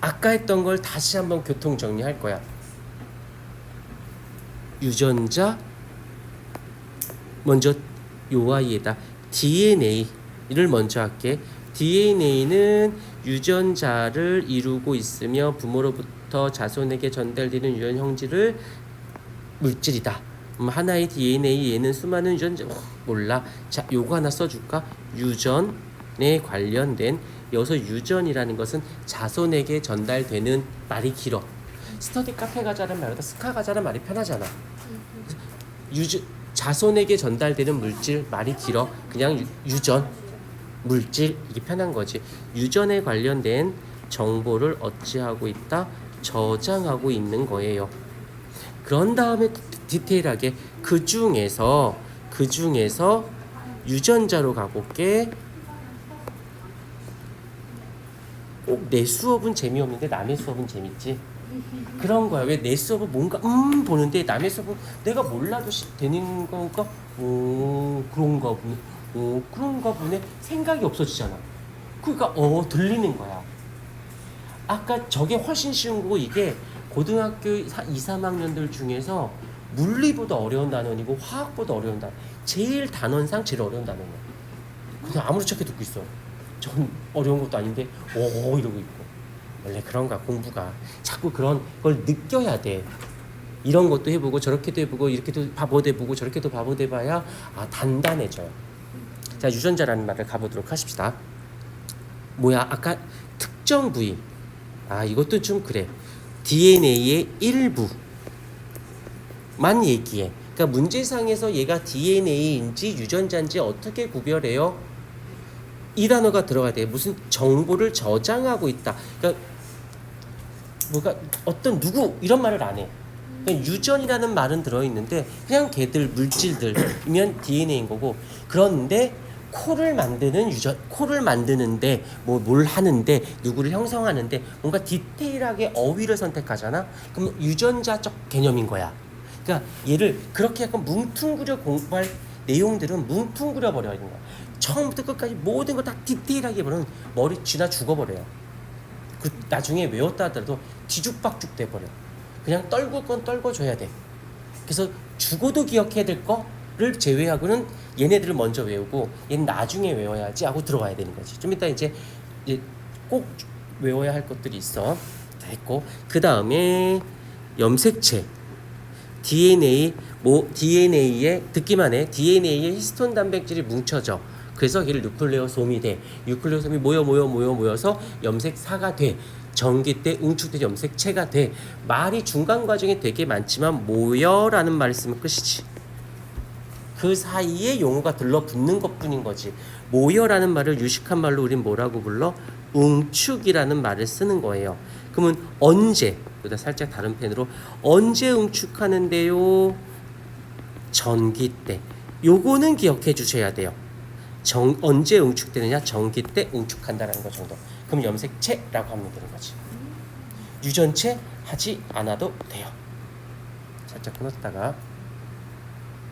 아까 했던 걸 다시 한번 교통 정리할 거야. 유전자 먼저 요 아이에다 DNA를 먼저 할게. DNA는 유전자를 이루고 있으며 부모로부터 자손에게 전달되는 유전 형질을 물질이다. 음, 하나의 DNA 얘는 수많은 유전자 어, 몰라. 자, 요거 하나 써줄까? 유전에 관련된 여기서 유전이라는 것은 자손에게 전달되는 말이 길어. 스터디 카페 가자는 말보다 스카 가자는 말이 편하잖아. 유전 자손에게 전달되는 물질 말이 길어. 그냥 유, 유전 물질 이게 편한 거지. 유전에 관련된 정보를 어찌하고 있다? 저장하고 있는 거예요. 그런 다음에 디- 디테일하게 그 중에서 그 중에서 유전자로 가볼게. 꼭 내 수업은 재미없는데 남의 수업은 재밌지. 그런 거야. 왜 내 수업은 뭔가 음 보는데 남의 수업은 내가 몰라도 시- 되는 거니까 오 그런가 보네. 오 그런가 보네. 생각이 없어지잖아. 그러니까 어 들리는 거야. 아까 저게 훨씬 쉬운 거고 이게 고등학교 2, 3학년들 중에서 물리보다 어려운 단원이고 화학보다 어려운 단원. 제일 단원상 제일 어려운 단원이야. 그냥 아무렇지 않게 듣고 있어. 전 어려운 것도 아닌데 오 이러고 있고. 원래 그런 거야 공부가. 자꾸 그런 걸 느껴야 돼. 이런 것도 해보고 저렇게도 해보고 이렇게도 바보도 해보고 저렇게도 바보도 해봐야 아 단단해져요. 자 유전자라는 말을 가보도록 하십시다. 뭐야 아까 특정 부위 아 이것도 좀 그래 DNA의 일부만 얘기해 그러니까 문제상에서 얘가 DNA인지 유전자인지 어떻게 구별해요? 이 단어가 들어가야 돼. 무슨 정보를 저장하고 있다. 그러니까 뭐가 어떤 누구 이런 말을 안 해. 그냥 유전이라는 말은 들어있는데 그냥 걔들 물질들이면 DNA인 거고 그런데 코를 만드는 유전 코를 만드는데 뭐 뭘 하는데 누구를 형성하는데 뭔가 디테일하게 어휘를 선택하잖아? 그럼 유전자적 개념인 거야. 그러니까 얘를 그렇게 약간 뭉퉁그려 공부할 내용들은 뭉퉁그려 버려야 되는 거야 처음부터 끝까지 모든 거다 디테일하게 보면 머리 쥐나 죽어버려요 그 나중에 외웠다 하더라도 뒤죽박죽 돼버려. 그냥 떨굴 건 떨궈줘야 돼. 그래서 죽어도 기억해야 될 거를 제외하고는 얘네들을 먼저 외우고 얘는 나중에 외워야지 하고 들어가야 되는 거지. 좀 이따 이제, 꼭 외워야 할 것들이 있어. 다 했고 그 다음에 염색체. DNA 뭐 DNA에 듣기만 해 DNA에 히스톤 단백질이 뭉쳐져 그래서 얘를 뉴클레오솜이 돼. 뉴클레오솜이 모여 모여 모여 모여서 염색사가 돼. 전기 때 응축돼 염색체가 돼. 말이 중간 과정에 되게 많지만 모여라는 쓰면 끝이지. 그 사이에 용어가 들러붙는 것뿐인 거지. 모여라는 말을 유식한 말로 우린 뭐라고 불러? 응축이라는 말을 쓰는 거예요. 그러면 언제? 보다 살짝 다른 펜으로 언제 응축하는데요? 전기 때. 요거는 기억해 주셔야 돼요 정, 언제 응축되느냐? 전기 때 응축한다는 거 정도. 그럼 염색체라고 하면 되는 거지. 유전체 하지 않아도 돼요. 살짝 끊었다가